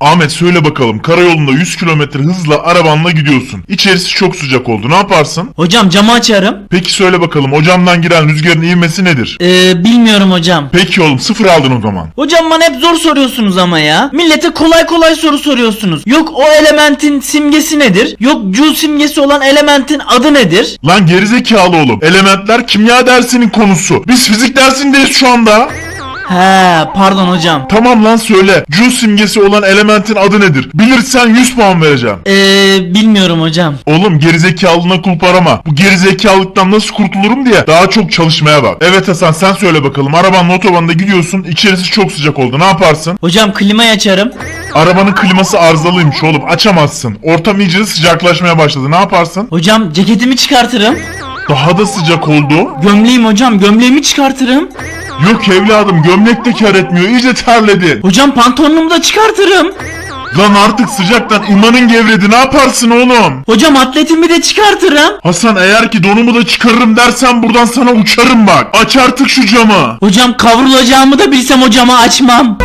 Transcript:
Ahmet söyle bakalım karayolunda 100 kilometre hızla arabanla gidiyorsun. İçerisi çok sıcak oldu ne yaparsın? Hocam camı açarım. Peki söyle bakalım o camdan giren rüzgarın ivmesi nedir? Ee, bilmiyorum hocam. Peki oğlum sıfır aldın o zaman. Hocam bana hep zor soruyorsunuz ama ya. Millete kolay kolay soru soruyorsunuz. Yok o elementin simgesi nedir? Yok Joule simgesi olan elementin adı nedir? Lan gerizekalı oğlum. Elementler kimya dersinin konusu. Biz fizik dersindeyiz şu anda. He pardon hocam. Tamam lan söyle. Joule simgesi olan elementin adı nedir? Bilirsen 100 puan vereceğim. Ee, bilmiyorum hocam. Oğlum gerizekalılığına kulp arama. Bu gerizekalılıktan nasıl kurtulurum diye daha çok çalışmaya bak. Evet Hasan sen söyle bakalım. Arabanla otobanda gidiyorsun. İçerisi çok sıcak oldu. Ne yaparsın? Hocam klimayı açarım. Arabanın kliması arızalıymış oğlum. Açamazsın. Ortam iyice sıcaklaşmaya başladı. Ne yaparsın? Hocam ceketimi çıkartırım. Daha da sıcak oldu. Gömleğim hocam gömleğimi çıkartırım. Yok evladım gömlek de kar etmiyor. İyice terledin. Hocam pantolonumu da çıkartırım. Lan artık sıcaktan imanın gevredi. Ne yaparsın oğlum? Hocam atletimi de çıkartırım. Hasan eğer ki donumu da çıkarırım dersen buradan sana uçarım bak. Aç artık şu camı. Hocam kavrulacağımı da bilsem hocama açmam.